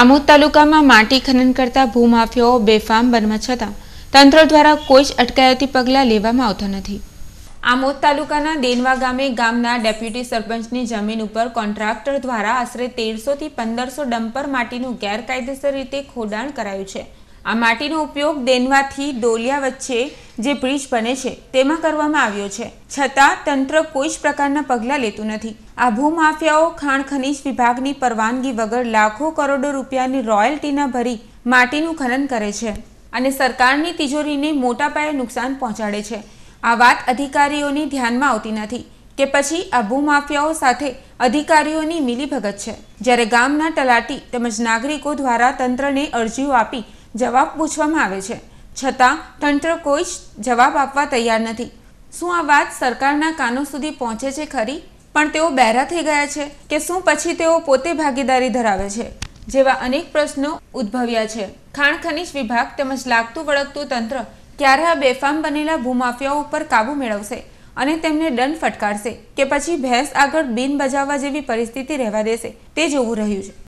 આમોદ તાલુકામાં માટી ખનન કરતા ભૂમાફિયાઓ બેફામ બનવા છતાં તંત્ર દ્વારા કોઈ જ અટકાયતી પગલાં લેવામાં આવતા નથી. આમોદ તાલુકાના દેનવા ગામે ગામના ડેપ્યુટી સરપંચની જમીન ઉપર કોન્ટ્રાક્ટર દ્વારા આશરે તેરસોથી પંદરસો ડમ્પર માટીનું ગેરકાયદેસર રીતે ખોડાણ કરાયું છે. આ માટીનો ઉપયોગ દેનવાથી ડોલિયા વચ્ચે જે બ્રિજ બને છે, તેમાં કરવામાં આવ્યો છે. છતાં, તંત્ર કોઈ જ પ્રકારના પગલાં લેતું નથી. આ ભૂમાફિયાઓ, ખાણ ખનીજ વિભાગની પરવાનગી વગર લાખો કરોડો રૂપિયાની રોયલ્ટીના ભરી માટીનું ખનન કરે છે અને સરકારની તિજોરીને મોટા પાયે નુકસાન પહોંચાડે છે. આ વાત અધિકારીઓની ધ્યાનમાં આવતી નથી કે પછી આ ભૂમાફિયાઓ સાથે અધિકારીઓની મિલીભગત છે. જ્યારે ગામના તલાટી તેમજ નાગરિકો દ્વારા તંત્રને અરજીઓ આપી જવાબ પૂછવામાં આવે છે છતાં તંત્ર કોઈ જ જવાબ આપવા તૈયાર નથી. શું આ વાત સરકારના કાનો સુધી પહોંચે છે ખરી? પણ તેઓ બહેરા થઈ ગયા છે કે શું પછી તેઓ પોતે ભાગીદારી ધરાવે છે? જેવા અનેક પ્રશ્નો ઉદ્ભવ્યા છે. ખાણ ખનિજ વિભાગ તેમજ લાગતું વળગતું તંત્ર ક્યારે આ બેફામ બનેલા ભૂમાફિયાઓ ઉપર કાબુ મેળવશે અને તેમને દંડ ફટકારશે કે પછી ભેંસ આગળ બિન બજાવવા જેવી પરિસ્થિતિ રહેવા દેશે તે જોવું રહ્યું છે.